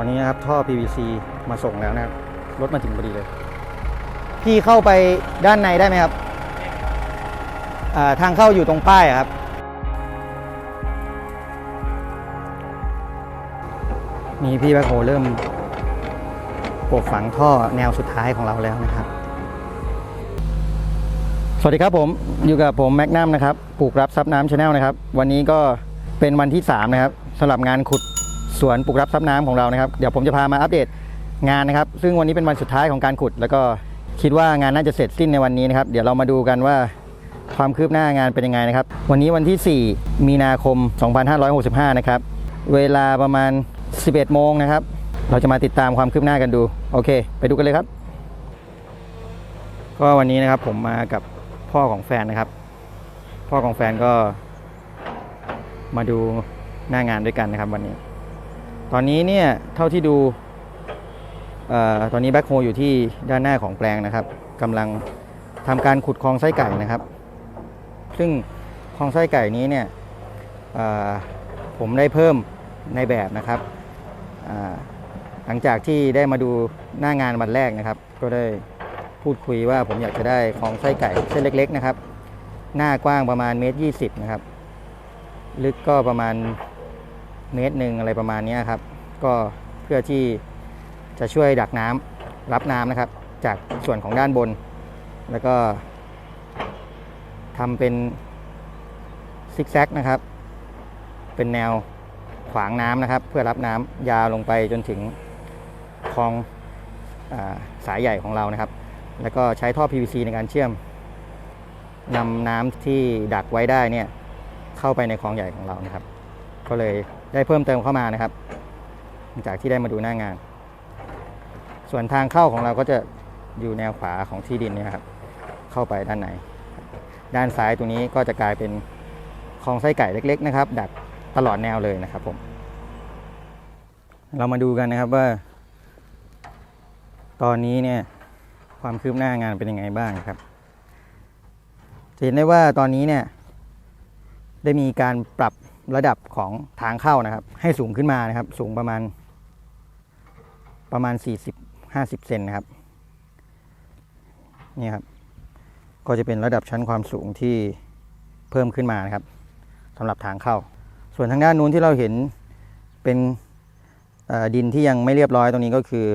ตอนนี้นะครับท่อ PVC มาส่งแล้วนะครับ รถมาถึงพอดีเลย พี่เข้าไปด้านในได้ไหมครับทางเข้าอยู่ตรงป้ายครับนี่พี่แบคโฮเริ่มปลูกฝังท่อแนวสุดท้ายของเราแล้วนะครับ สวัสดีครับผมอยู่กับผมแมกนัมนะครับ ปลูกรับซับน้ำชาแนลนะครับ วันนี้ก็เป็นวันที่ 3 นะครับสำหรับงานขุด สวนปลูกรับซับน้ำของเรานะครับ เดี๋ยวผมจะพามาอัปเดตงานนะครับ ซึ่งวันนี้เป็นวันสุดท้ายของการขุด แล้วก็คิดว่างานน่าจะเสร็จสิ้นในวันนี้นะครับ เดี๋ยวเรามาดูกันว่าความคืบหน้างานเป็นยังไงนะครับ วันนี้วันที่ 4 มีนาคม 2565 นะครับ เวลาประมาณ 11 โมงนะครับ เราจะมาติดตามความคืบหน้ากันดู โอเค ไปดูกันเลยครับ ก็วันนี้นะครับผมมากับพ่อของแฟนนะครับ พ่อของแฟนก็มาดูหน้างานด้วยกันนะครับวันนี้ ตอนนี้เนี่ยเท่าที่ดูออตอนนี้แบ็คโฮอยู่ที่ด้านหน้าของแปลงนะครับกำลังทำการขุดคลองไส้ไก่นะครับ ซึ่งคลองไส้ไก่นี้เนี่ยผมได้เพิ่มในแบบนะครับหลังจากที่ได้มาดูหน้างานวันแรกนะครับ ก็ได้พูดคุยว่าผมอยากจะได้ของไส้ไก่เส้นเล็ก ๆ นะครับ หน้ากว้างประมาณเมตรยี่สิบนะครับ ลึกก็ประมาณ เมตรหนึ่งอะไรประมาณนี้ครับ ก็เพื่อที่จะช่วยดักน้ำรับน้ำนะครับ จากส่วนของด้านบน แล้วก็ทำเป็นซิกแซกนะครับ เป็นแนวขวางน้ำนะครับ เพื่อรับน้ำยาวลงไปจนถึงคลองอสายใหญ่ของเรานะครับ แล้วก็ใช้ท่อ PVC ในการเชื่อมนำน้ำที่ดักไว้ได้เนี่ยเข้าไปในคลองใหญ่ของเรานะครับ ก็เลย ได้เพิ่มเติมเข้ามานะครับ จากที่ได้มาดูหน้างาน ส่วนทางเข้าของเราก็จะอยู่แนวขวาของที่ดินนี่ครับ เข้าไปด้านในด้านซ้ายตรงนี้ก็จะกลายเป็นคลองไส้ไก่เล็ก ๆ นะครับ ดักตลอดแนวเลยนะครับผม เรามาดูกันนะครับว่า ตอนนี้เนี่ยความคืบหน้างานเป็นยังไงบ้างครับจะเห็นได้ว่าตอนนี้เนี่ยได้มีการปรับ ระดับของทางเข้านะครับ ให้สูงขึ้นมานะครับ สูงประมาณ ประมาณ 40-50 เซนนะครับนี่ครับ ก็จะเป็นระดับชั้นความสูงที่เพิ่มขึ้นมานะครับสำหรับทางเข้า ส่วนทางด้านนู้นที่เราเห็นเป็นดินที่ยังไม่เรียบร้อยตรงนี้ก็คือ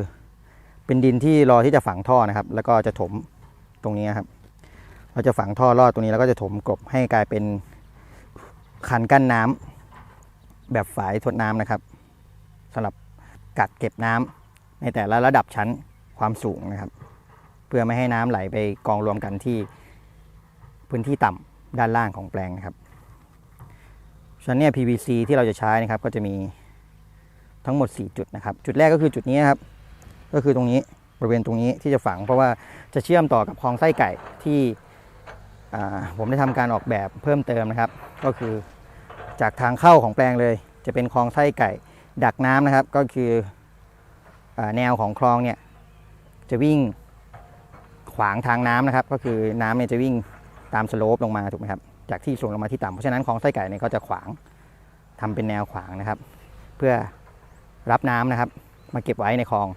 เป็นดินที่รอที่จะฝังท่อนะครับ แล้วก็จะถมตรงนี้ครับ เราจะฝังท่อลอดตรงนี้แล้วก็จะถมกลบให้กลายเป็น คันกั้นน้ำแบบฝายทดน้ำนะครับสำหรับกักเก็บน้ำในแต่ละระดับชั้นความสูงนะครับ เพื่อไม่ให้น้ำไหลไปกองรวมกันที่พื้นที่ต่ำด้านล่างของแปลงนะครับฉะนั้นเนี่ย PVC ที่เราจะใช้นะครับ ก็จะมีทั้งหมด 4 จุดนะครับ จุดแรกก็คือจุดนี้นครับ ก็คือตรงนี้บริเวณตรงนี้ที่จะฝัง เพราะว่าจะเชื่อมต่อกับคลองไส้ไก่ที่ ผมได้ทำการออกแบบเพิ่มเติมนะครับ ก็คือจากทางเข้าของแปลงเลย จะเป็นคลองไส้ไก่ ดักน้ำนะครับ ก็คืออแนวของคลองเนี่ยจะวิ่งขวางทางน้ำนะครับ ก็คือน้ำเนี่ยจะวิ่งตามสโลปลงมาถูกไหมครับจากที่สูงลงมาที่ต่ำเพราะฉะนั้นคลองไส้ไก่เนี่ยก็จะขวางทำเป็นแนวขวางนะครับ เพื่อรับน้ำนะครับ มาเก็บไว้ในคลอง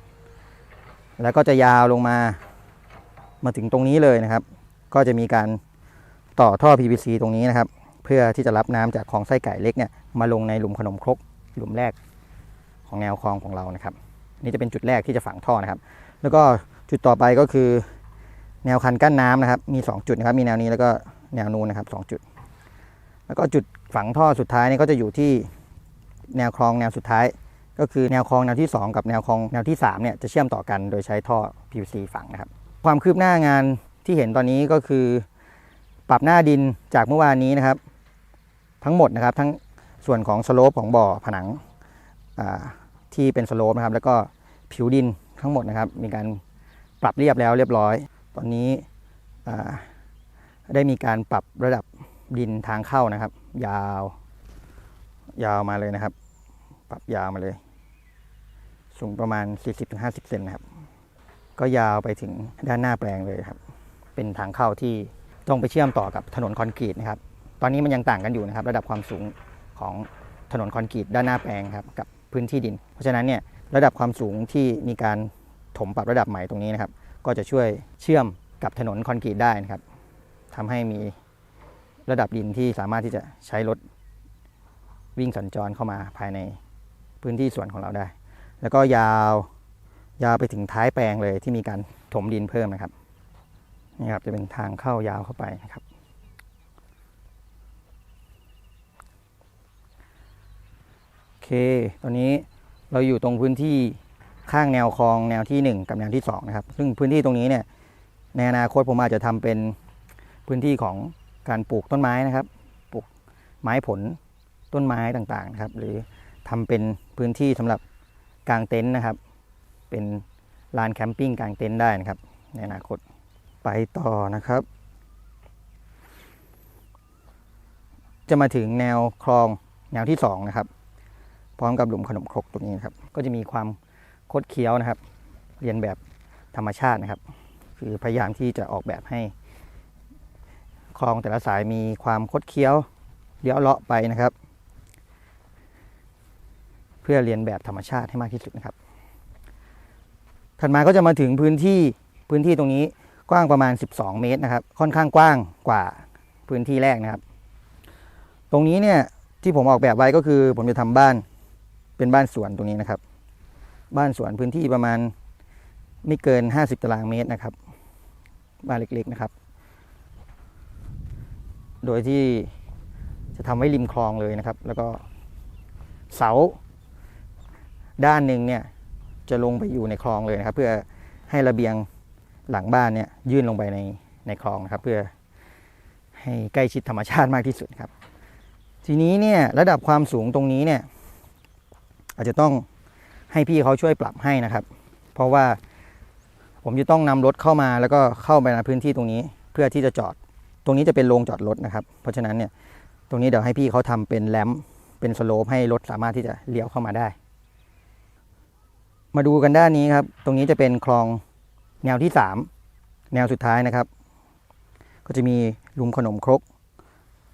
แล้วก็จะยาวลงมามาถึงตรงนี้เลยนะครับ ก็จะมีการ ต่อท่อ PVC ตรงนี้นะครับ เพื่อที่จะรับน้ำจากคลองไส้ไก่เล็กเนี่ยมาลงในหลุมขนมครกหลุมแรกของแนวคลองของเรานะครับ นี่จะเป็นจุดแรกที่จะฝังท่อนะครับ แล้วก็จุดต่อไปก็คือ แนวคันกั้นน้ำนะครับ มี 2 จุดนะครับ มีแนวนี้แล้วก็แนวนู้นนะครับสองจุด แล้วก็จุดฝังท่อสุดท้ายนี่ก็จะอยู่ที่แนวคลองแนวสุดท้าย ก็คือแนวคลองแนวที่ 2 กับแนวคลองแนวที่3เนี่ยจะเชื่อมต่อกันโดยใช้ท่อ PVC ฝังนะครับ ความคืบหน้างานที่เห็นตอนนี้ก็คือ ปรับหน้าดินจากเมื่อวานนี้นะครับ ทั้งหมดนะครับทั้งส่วนของสโลปของบ่อผนังที่เป็นสโลปนะครับ แล้วก็ผิวดินทั้งหมดนะครับ มีการปรับเรียบแล้วเรียบร้อย ตอนนี้ได้มีการปรับระดับดินทางเข้านะครับ ยาว ยาวมาเลยนะครับ ปรับยาวมาเลย สูงประมาณ 40-50 เซนนะครับ ก็ยาวไปถึงด้านหน้าแปลงเลยครับ เป็นทางเข้าที่ ต้องไปเชื่อมต่อกับถนนคอนกรีตนะครับ ตอนนี้มันยังต่างกันอยู่นะครับ ระดับความสูงของถนนคอนกรีตด้านหน้าแปลงครับกับพื้นที่ดิน เพราะฉะนั้นเนี่ยระดับความสูงที่มีการถมปรับระดับใหม่ตรงนี้นะครับ ก็จะช่วยเชื่อมกับถนนคอนกรีตได้นะครับทำให้มีระดับดินที่สามารถที่จะใช้รถวิ่งสัญจรเข้ามาภายในพื้นที่สวนของเราได้ แล้วก็ยาวยาวไปถึงท้ายแปลงเลยที่มีการถมดินเพิ่มนะครับ นี่ครับจะเป็นทางเข้ายาวเข้าไปนะครับ โอเค ตอนนี้เราอยู่ตรงพื้นที่ข้างแนวคลองแนวที่ 1 กับแนวที่2นะครับ ซึ่งพื้นที่ตรงนี้เนี่ยในอนาคตผมอาจจะทำเป็นพื้นที่ของการปลูกต้นไม้นะครับ ปลูกไม้ผลต้นไม้ต่างๆนะครับ หรือทำเป็นพื้นที่สำหรับกางเต็นท์นะครับ เป็นลานแคมปิ้งกางเต็นท์ได้นะครับ ในอนาคต ไปต่อนะครับ จะมาถึงแนวคลองแนวที่สองนะครับ พร้อมกับหลุมขนมครกตรงนี้นครับ ก็จะมีความคดเคี้ยวนะครับ เรียนแบบธรรมชาตินะครับ คือพยายามที่จะออกแบบให้คลองแต่ละสายมีความคดเคี้ยวเลี้ยวเลาะไปนะครับ เพื่อเรียนแบบธรรมชาติให้มากที่สุดนะครับถัดมาก็จะมาถึงพื้นที่พื้นที่ตรงนี้ กว้างประมาณ 12 เมตรนะครับ ค่อนข้างกว้างกว่าพื้นที่แรกนะครับ ตรงนี้เนี่ยที่ผมออกแบบไว้ก็คือผมจะทำบ้านเป็นบ้านสวนตรงนี้นะครับ บ้านสวนพื้นที่ประมาณไม่เกิน 50 ตารางเมตรนะครับ บ้านเล็กๆนะครับ โดยที่จะทำไว้ริมคลองเลยนะครับ แล้วก็เสาด้านหนึ่งเนี่ยจะลงไปอยู่ในคลองเลยนะครับ เพื่อให้ระเบียง หลังบ้านเนี่ยยื่นลงไปในในคลองนะครับ เพื่อให้ใกล้ชิดธรรมชาติมากที่สุดครับ ทีนี้เนี่ยระดับความสูงตรงนี้เนี่ยอาจจะต้องให้พี่เขาช่วยปรับให้นะครับ เพราะว่าผมจะต้องนำรถเข้ามาแล้วก็เข้าไปในพื้นที่ตรงนี้เพื่อที่จะจอด ตรงนี้จะเป็นโรงจอดรถนะครับ เพราะฉะนั้นเนี่ยตรงนี้เดี๋ยวให้พี่เขาทำเป็นแลมป์เป็นสโลปให้รถสามารถที่จะเลี้ยวเข้ามาได้ มาดูกันด้านนี้ครับ ตรงนี้จะเป็นคลอง แนวที่สามแนวสุดท้ายนะครับ ก็จะมีหลุมขนมครก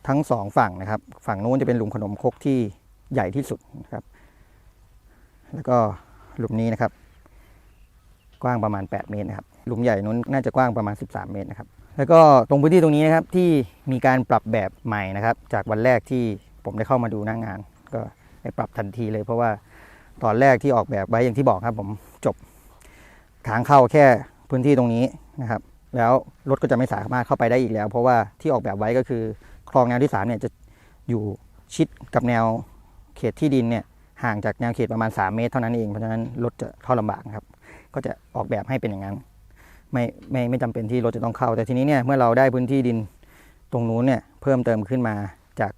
ทั้งสองฝั่งนะครับ ฝั่งนู้นจะเป็นหลุมขนมครกที่ใหญ่ที่สุดนะครับ แล้วก็หลุมนี้นะครับ กว้างประมาณ 8 เมตรนะครับหลุมใหญ่นู้นน่าจะกว้างประมาณ 13 เมตรนะครับ แล้วก็ตรงพื้นที่ตรงนี้นะครับที่มีการปรับแบบใหม่นะครับ จากวันแรกที่ผมได้เข้ามาดูหน้างงาน ก็ได้ปรับทันทีเลย เพราะว่าตอนแรกที่ออกแบบไว้อย่างที่บอกครับ ผมจบทางเข้าแค่ พื้นที่ตรงนี้นะครับ แล้วรถก็จะไม่สามารถเข้าไปได้อีกแล้ว เพราะว่าที่ออกแบบไว้ก็คือคลองแนวที่3เนี่ยจะอยู่ชิดกับแนวเขตที่ดินเนี่ยห่างจากแนวเขตประมาณ 3 เมตรเท่านั้นเองเพราะฉะนั้นรถจะเข้าลำบากครับ ก็จะออกแบบให้เป็นอย่างนั้น ไม่ไม่ไม่จำเป็นที่รถจะต้องเข้า แต่ทีนี้เนี่ยเมื่อเราได้พื้นที่ดินตรงนู้นเนี่ยเพิ่มเติมขึ้นมาจาก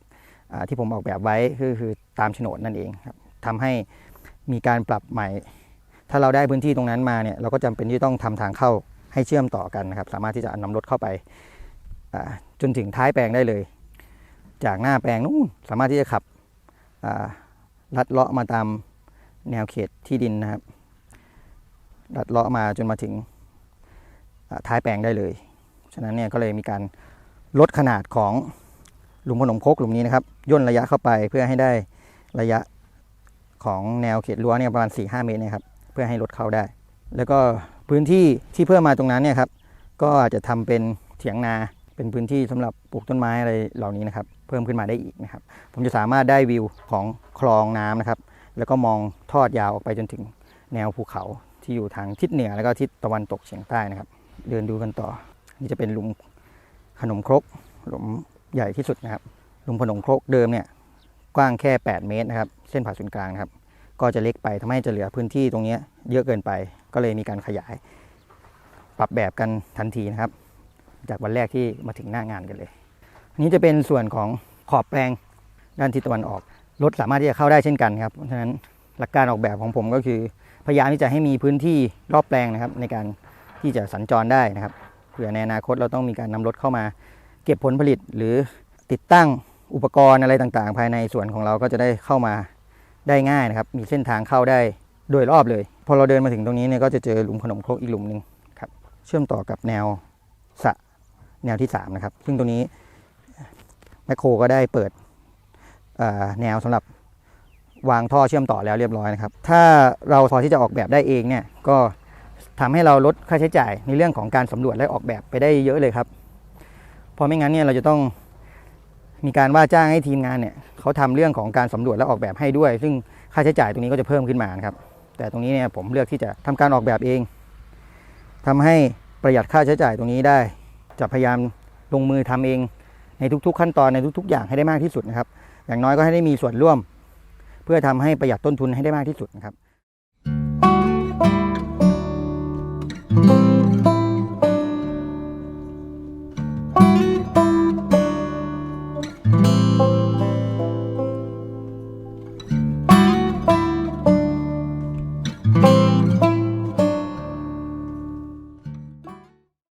ที่ผมออกแบบไว้คือคือตามโฉนดนั่นเองครับทำให้มีการปรับใหม่ ถ้าเราได้พื้นที่ตรงนั้นมาเนี่ยเราก็จำเป็นที่ต้องทำทางเข้าให้เชื่อมต่อกันนะครับ สามารถที่จะนำรถเข้าไปจนถึงท้ายแปลงได้เลย จากหน้าแปลงนู้นสามารถที่จะขับลัดเลาะมาตามแนวเขตที่ดินนะครับลัดเลาะมาจนมาถึงท้ายแปลงได้เลย ฉะนั้นเนี่ยก็เลยมีการลดขนาดของหลุมขนมคกหลุมนี้นะครับย่นระยะเข้าไปเพื่อให้ได้ระยะของแนวเขตรั้วเนี่ยประมาณ 4-5 เมตรนะครับ เพื่อให้รถเข้าได้ แล้วก็พื้นที่ที่เพิ่มมาตรงนั้นเนี่ยครับก็อาจจะทำเป็นเถียงนาเป็นพื้นที่สำหรับปลูกต้นไม้อะไรเหล่านี้นะครับ เพิ่มขึ้นมาได้อีกนะครับ ผมจะสามารถได้วิวของคลองน้ำนะครับ แล้วก็มองทอดยาวออกไปจนถึงแนวภูเขาที่อยู่ทางทิศเหนือแล้วก็ทิศตะวันตกเฉียงใต้นะครับ เดินดูกันต่อ นี่จะเป็นหลุมขนมครกหลุมใหญ่ที่สุดนะครับหลุมขนมครกเดิมเนี่ยกว้างแค่ 8 เมตรนะครับ เส้นผ่าศูนย์กลางนะครับ ก็จะเล็กไปทำให้จะเหลือพื้นที่ตรงนี้เยอะเกินไป ก็เลยมีการขยาย ปรับแบบกันทันทีนะครับ จากวันแรกที่มาถึงหน้างานกันเลยนี้จะเป็นส่วนของขอบแปลงด้านทิศตะวันออกรถสามารถที่จะเข้าได้เช่นกันครับเพราะฉะนั้นหลักการออกแบบของผมก็คือ พยายามที่จะให้มีพื้นที่รอบแปลงนะครับ ในการที่จะสัญจรได้นะครับเผื่อในอนาคตเราต้องมีการนำรถเข้ามา เก็บผลผลิตหรือติดตั้งอุปกรณ์อะไรต่างๆ ภายในสวนของเราก็จะได้เข้ามา ได้ง่ายนะครับ มีเส้นทางเข้าได้โดยรอบเลย พอเราเดินมาถึงตรงนี้เนี่ยก็จะเจอหลุมขนมครกอีกหลุมหนึ่งครับ เชื่อมต่อกับแนวสะแนวที่สามนะครับ ซึ่งตรงนี้แมคโครก็ได้เปิดแนวสำหรับวางท่อเชื่อมต่อแล้วเรียบร้อยนะครับ ถ้าเราพอที่จะออกแบบได้เองเนี่ยก็ทำให้เราลดค่าใช้จ่ายในเรื่องของการสำรวจและออกแบบไปได้เยอะเลยครับเพราะไม่งั้นเนี่ยเราจะต้อง มีการว่าจ้างให้ทีมงานเนี่ยเขาทำเรื่องของการสำรวจและออกแบบให้ด้วย ซึ่งค่าใช้จ่ายตรงนี้ก็จะเพิ่มขึ้นมานะครับ แต่ตรงนี้เนี่ยผมเลือกที่จะทำการออกแบบเองทำให้ประหยัดค่าใช้จ่ายตรงนี้ได้ จะพยายามลงมือทำเองในทุกๆ ขั้นตอนในทุก ๆ อย่างให้ได้มากที่สุดนะครับ อย่างน้อยก็ให้ได้มีส่วนร่วม เพื่อทำให้ประหยัดต้นทุนให้ได้มากที่สุดนะครับ